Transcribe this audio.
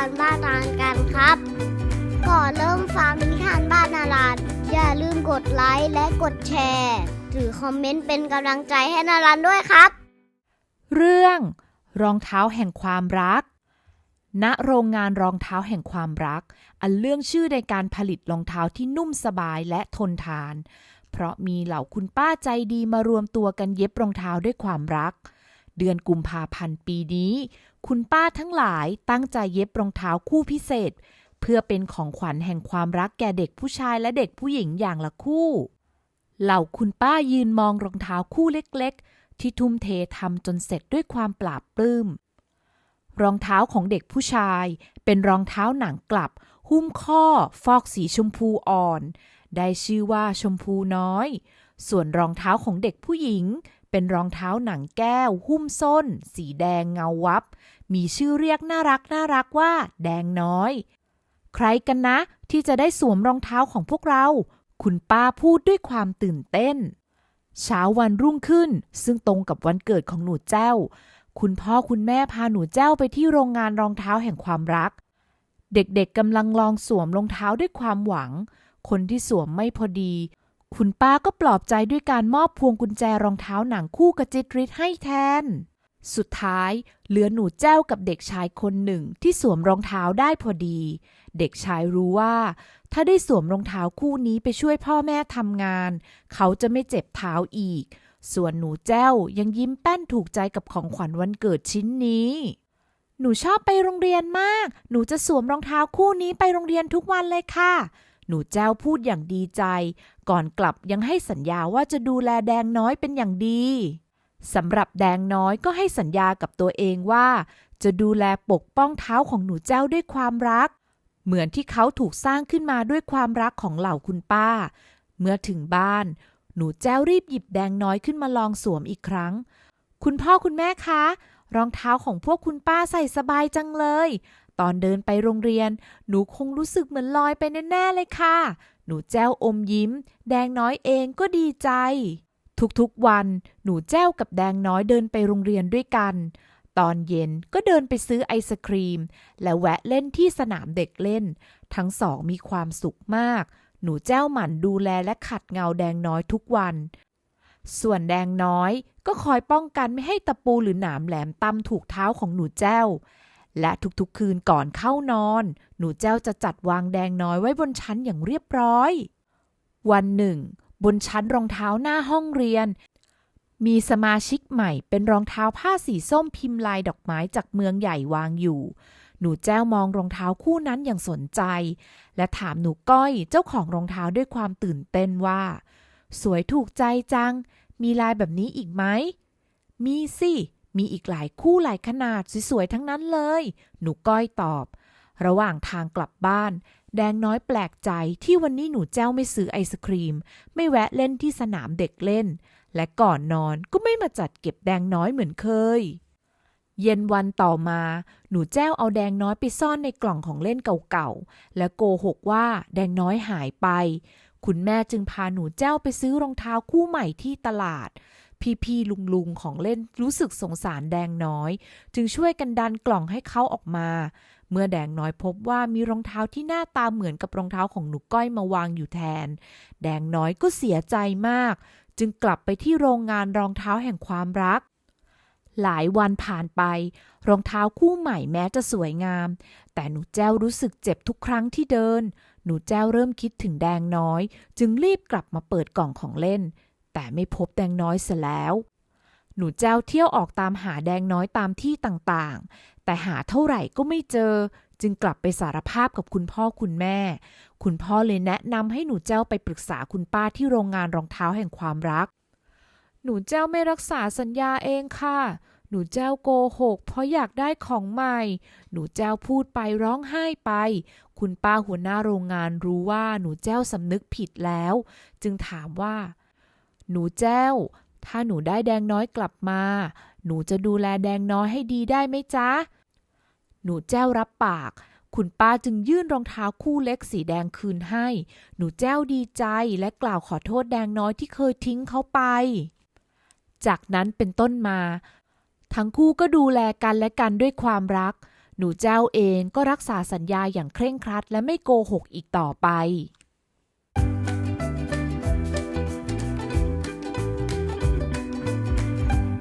านบ้านนานกันครับ ก่อนเริ่มฟังนิทานบ้านนาลานอย่าลืมกดไลค์และกดแชร์หรือคอมเมนต์เป็นกำลังใจให้นาลานด้วยครับ เรื่องรองเท้าแห่งความรัก ณ โรงงานรองเท้าแห่งความรัก อันเรื่องชื่อในการผลิตรองเท้าที่นุ่มสบายและทนทาน เพราะมีเหล่าคุณป้าใจดีมารวมตัวกันเย็บรองเท้าด้วยความรัก เดือนกุมภาพันธ์ปีนี้ คุณป้าทั้งหลายตั้งใจเย็บรองเท้าคู่พิเศษ เพื่อเป็นของขวัญแห่งความรักแก่เด็กผู้ชายและเด็กผู้หญิงอย่างละคู่ เหล่าคุณป้ายืนมองรองเท้าคู่เล็กๆ ที่ทุ่มเททำจนเสร็จด้วยความปราบปลื้มรองเท้าของเด็กผู้ชาย เป็นรองเท้าหนังกลับ หุ้มข้อ ฟอกสีชมพูอ่อน ได้ชื่อว่าชมพูน้อย ส่วนรองเท้าของเด็กผู้หญิง เป็นรองเท้าหนังแก้ว หุ้มส้น สีแดงเงาวับ มีชื่อเรียกน่ารักน่ารักว่า แดงน้อย ใครกันนะ ที่จะได้สวมรองเท้าของพวกเรา คุณป้าพูดด้วยความตื่นเต้น เช้าวันรุ่งขึ้น ซึ่งตรงกับวันเกิดของหนูแจ้ว คุณพ่อคุณแม่พาหนูแจ้วไปที่โรงงานรองเท้าแห่งความรัก เด็กๆกำลังลองสวมรองเท้าด้วยความหวัง คนที่สวมไม่พอดี คุณป้าก็ปลอบใจด้วยการมอบพวงกุญแจรองเท้าหนังคู่กระจิตริดให้แทน สุดท้าย เหลือหนูแจ้วกับเด็กชายคนหนึ่งที่สวมรองเท้าได้พอดี เด็กชายรู้ว่า ถ้าได้สวมรองเท้าคู่นี้ไปช่วยพ่อแม่ทำงาน เขาจะไม่เจ็บเท้าอีก ส่วนหนูแจ้วยังยิ้มแป้นถูกใจกับของขวัญวันเกิดชิ้นนี้ หนูชอบไปโรงเรียนมาก หนูจะสวมรองเท้าคู่นี้ไปโรงเรียนทุกวันเลยค่ะ หนูแจ้วพูดอย่างดีใจ ก่อนกลับยังให้สัญญาว่าจะดูแลแดงน้อยเป็นอย่างดีสำหรับแดงน้อยก็ให้สัญญากับตัวเองว่า จะดูแลปกป้องเท้าของหนูแจ้วด้วยความรัก เหมือนที่เขาถูกสร้างขึ้นมาด้วยความรักของเหล่าคุณป้า เมื่อถึงบ้าน หนูแจ้วรีบหยิบแดงน้อยขึ้นมาลองสวมอีกครั้ง คุณพ่อคุณแม่คะ รองเท้าของพวกคุณป้าใส่สบายจังเลย ตอนเดินไปโรงเรียน หนูคงรู้สึกเหมือนลอยไปแน่ๆเลยค่ะ หนูแจ้วอมยิ้ม แดงน้อยเองก็ดีใจ ทุกๆวัน หนูแจ้วกับแดงน้อยเดินไปโรงเรียนด้วยกัน ตอนเย็นก็เดินไปซื้อไอศครีม และแวะเล่นที่สนามเด็กเล่น ทั้งสองมีความสุขมาก หนูแจ้วหมั่นดูแลและขัดเงาแดงน้อยทุกวัน ส่วนแดงน้อยก็คอยป้องกันไม่ให้ตะปูหรือหนามแหลมตำถูกเท้าของหนูแจ้ว และทุกๆคืนก่อนเข้านอน หนูแจ้วจะจัดวางแดงน้อยไว้บนชั้นอย่างเรียบร้อย วันหนึ่ง บนชั้นรองเท้าหน้าห้องเรียน มีสมาชิกใหม่เป็นรองเท้าผ้าสีส้มพิมพ์ลายดอกไม้จากเมืองใหญ่วางอยู่ หนูแจ้วมองรองเท้าคู่นั้นอย่างสนใจ และถามหนูก้อยเจ้าของรองเท้าด้วยความตื่นเต้นว่า สวยถูกใจจัง มีลายแบบนี้อีกไหมมีสิ มีอีกหลายคู่หลายขนาดสวยๆทั้งนั้นเลย หนูก้อยตอบ ระหว่างทางกลับบ้าน แดงน้อยแปลกใจที่วันนี้หนูแจ้วไม่ซื้อไอศครีม ไม่แวะเล่นที่สนามเด็กเล่น และก่อนนอนก็ไม่มาจัดเก็บแดงน้อยเหมือนเคย เย็นวันต่อมา หนูแจ้วเอาแดงน้อยไปซ่อนในกล่องของเล่นเก่าๆ และโกหกว่าแดงน้อยหายไป คุณแม่จึงพาหนูแจ้วไปซื้อรองเท้าคู่ใหม่ที่ตลาด พี่ๆลุงๆของเล่นรู้สึกสงสารแดงน้อย จึงช่วยกันดันกล่องให้เขาออกมา เมื่อแดงน้อยพบว่ามีรองเท้าที่หน้าตาเหมือนกับรองเท้าของหนูก้อยมาวางอยู่แทน แดงน้อยก็เสียใจมาก จึงกลับไปที่โรงงานรองเท้าแห่งความรักหลายวันผ่านไป รองเท้าคู่ใหม่แม้จะสวยงาม แต่หนูแจ้วรู้สึกเจ็บทุกครั้งที่เดิน หนูแจ้วเริ่มคิดถึงแดงน้อย จึงรีบกลับมาเปิดกล่องของเล่น แต่ไม่พบแดงน้อยเสียแล้ว หนูแจ้วเที่ยวออกตามหาแดงน้อยตามที่ต่างๆ แต่หาเท่าไหร่ก็ไม่เจอ จึงกลับไปสารภาพกับคุณพ่อคุณแม่ คุณพ่อเลยแนะนำให้หนูแจ้วไปปรึกษาคุณป้าที่โรงงานรองเท้าแห่งความรัก หนูแจ้วไม่รักษาสัญญาเองค่ะหนูแจ้วโกหกเพราะอยากได้ของใหม่ หนูแจ้วพูดไปร้องไห้ไป คุณป้าหัวหน้าโรงงานรู้ว่าหนูแจ้วสำนึกผิดแล้ว จึงถามว่า หนูแจ้ว ถ้าหนูได้แดงน้อยกลับมา หนูจะดูแลแดงน้อยให้ดีได้ไหมจ๊ะ หนูแจ้วรับปาก คุณป้าจึงยื่นรองเท้าคู่เล็กสีแดงคืนให้ หนูแจ้วดีใจและกล่าวขอโทษแดงน้อยที่เคยทิ้งเขาไป จากนั้นเป็นต้นมา ทั้งคู่ก็ดูแลกันและกันด้วยความรักหหนูแจ้วเองก็รักษาสัญญาอย่างเคร่งครัดและไม่โกหกอีกต่อไป